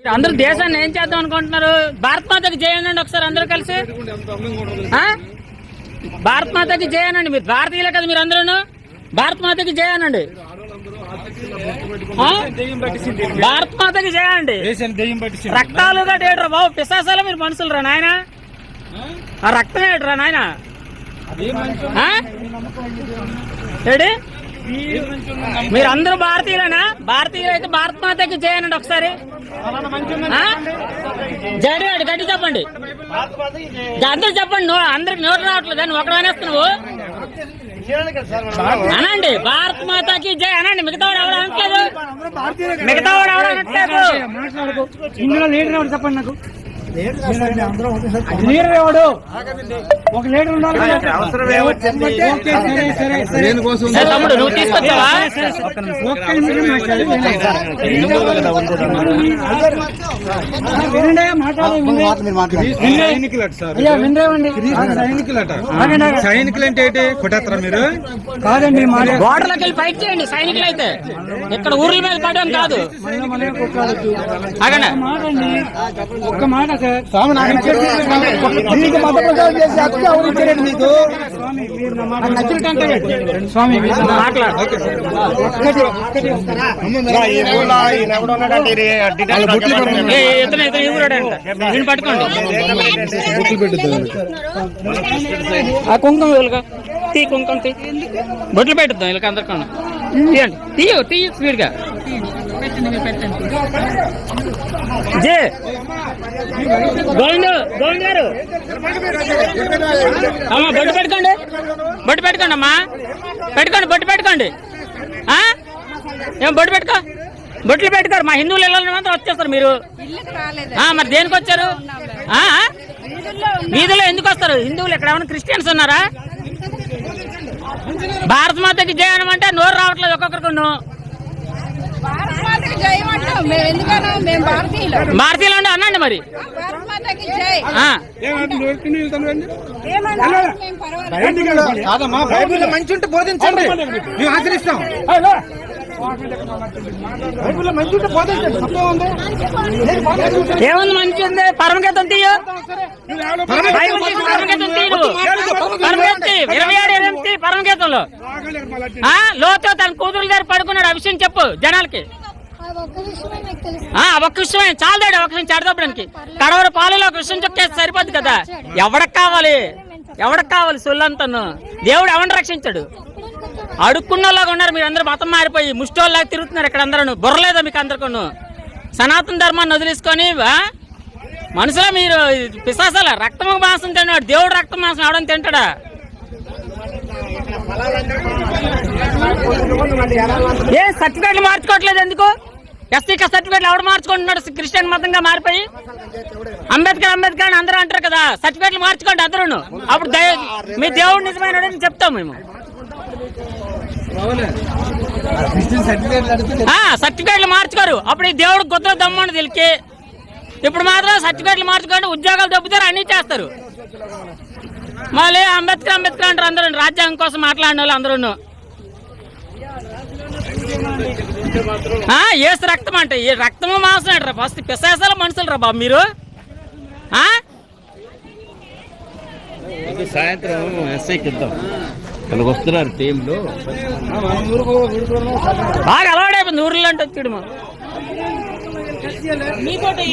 మీరు అందరూ దేశాన్ని ఏం చేద్దాం అనుకుంటున్నారు? భారత మాతకి జయనండి ఒకసారి అందరూ కలిసి. ఆ? మాతకి జయనండి మీరు భారతీయులే కదా మీరు అందరూ భారత మాతకి జయనండి భారత మాతకి జయండి రక్తాలుగా ఏడ్రా బాబు. పిశాసాలు మీరు మనుషులు రా నాయన. ఆ రక్తం ఏడ్రా నాయన? ఆ? ఏడి మీరు అందరూ భారతీయులేనా? భారతీయులు అయితే భారత మాతకి జయనండి ఒకసారి ఆ? గట్టి చెప్పండి. అందరూ చెప్పండి నువ్వు అందరికి నోరు రావట్లేదు అని ఒకడు అనేస్తున్నావు అనండి భారత్ మాతాకి జై అనండి మిగతా వాడు ఎవరు అనట్లేదు? మిగతా వాడు ఎవరు అనట్లేదు? ఇందులో లీడర్ ఎవరు చెప్పండి నాకు? ఎవడు? ఒక ఉండాలి తమ్ముడు నువ్వు తీసుకొచ్చావా. సైనికులు అంటే ఏంటి? కొట్టేస్తారా మీరు? కాదండి మాట బోర్డర్లోకి వెళ్ళి ఫైట్ చేయండి సైనికులు అయితే ఇక్కడ ఊర్ల మీద పడడం కాదు. ఒక్క మాట చేసే ఎవరు ఇచ్చారండి స్వామి ఆ కుంకుమ వీళ్ళగా తీ కుంకుమ తీ బొట్లు పెట్టుద్దాం వీళ్ళకి అందరికీ తీయండి తీయు తీయు స్పీడ్గా జే. గోవింద్ గోవింద్ గారు. అమ్మా బొట్టు పెట్టుకోండి. బొట్టు పెట్టుకోండి అమ్మా. పెట్టుకోండి బొట్టు పెట్టుకోండి? ఏం బొట్టు పెట్టుకో? బొట్లు పెట్టుకోరు. మా హిందువులు ఇళ్ళని మాత్రం వచ్చేస్తారు మీరు. మరి దేనికి వచ్చారు? వీధిలో ఎందుకు వస్తారు? హిందువులు ఇక్కడ ఏమైనా క్రిస్టియన్స్ ఉన్నారా? భారత మాతకి జయనం అంటే నోరు రావట్లేదు ఒక్కొక్కరికి భారత మాతకి జై అంటాం మేము ఎందుకన్నా మేము భారతీయులు. భారతీయులు అంటే అనండి మరి. భారత మాతకి జై ఆ. ఏమన్నా మేము పర్వాలేదు. కాదమ్మా బైబిల్ మంచి ఉంటే బోధించండి. మేము ఆచరిస్తాం. బైబిల్ మంచి ఉంటే బోధించండి. తప్పే ఉంది. ఏముంది మంచి ఉంది? పరమగీతం తీయు. పరమగీతం తీయు. పరమగీతం. ఇరవై తీ పరమగీతంలో. ఆ లోతో తన కూతురు దగ్గర పడుకున్నాడు. ఆ విషయం చెప్పు జనాలకి. ఒక్క విషయమే చాలదాడు ఒక విషయం చెడదప్పడానికి కడవర పాలలో ఒక విషయం చెప్తే సరిపోద్ది కదా? ఎవడకు కావాలి? ఎవడకు కావాలి సొల్లంతను? దేవుడు ఎవరిని రక్షించాడు? అడుక్కున్నలాగా ఉన్నారు. మీరు అందరూ మతం మారిపోయి ముష్టోళ్ళలాగా తిరుగుతున్నారు ఇక్కడ అందరూ బుర్రలేదా మీకు అందరికీ సనాతన ధర్మాన్ని వదిలేసుకొని ఆ? మనుషుల మీరు పిశాసాల రక్తము మాంసం తిన్నాడు దేవుడు రక్తం మాంసం అవడం తింటాడా? ఏ సర్టిఫికేట్లు మార్చుకోవట్లేదు ఎందుకు? ఎస్సీ సర్టిఫికేట్లు ఎవడు మార్చుకుంటున్నాడు? క్రిస్టియన్ మతంగా మారిపోయి? అంబేద్కర్ అంబేద్కర్ అని అందరూ అంటారు కదా సర్టిఫికేట్లు మార్చుకోండి అందరూ అప్పుడు మీ దేవుడు నిజమైన చెప్తాం మేము. ఆ, సర్టిఫికేట్లు మార్చుకోరు. అప్పుడు ఈ దేవుడు గుద్ద దమ్మని తెలికి ఇప్పుడు మాత్రం సర్టిఫికేట్లు మార్చుకోండి ఉద్యోగాలు దెబ్బతారు అన్ని చేస్తారు. మళ్ళీ అంబేద్కర్ అంబేద్కర్ అంటారు అందరూ. రాజ్యాంగం కోసం మాట్లాడిన వాళ్ళు అందరూ ఏసు రక్తం అంటే ఈ రక్తము మాంసం అంటారా ఫస్ట్ పిశాసాల మనుషులు రా బాబు మీరు. ఆ? సాయంత్రం ఎస్ఐకి ఇద్దాం వాళ్ళకి వస్తున్నారు టీంలో. బాగా అలవాడైపోయింది ఊర్లో అంటే వచ్చాడు మా మీకోటి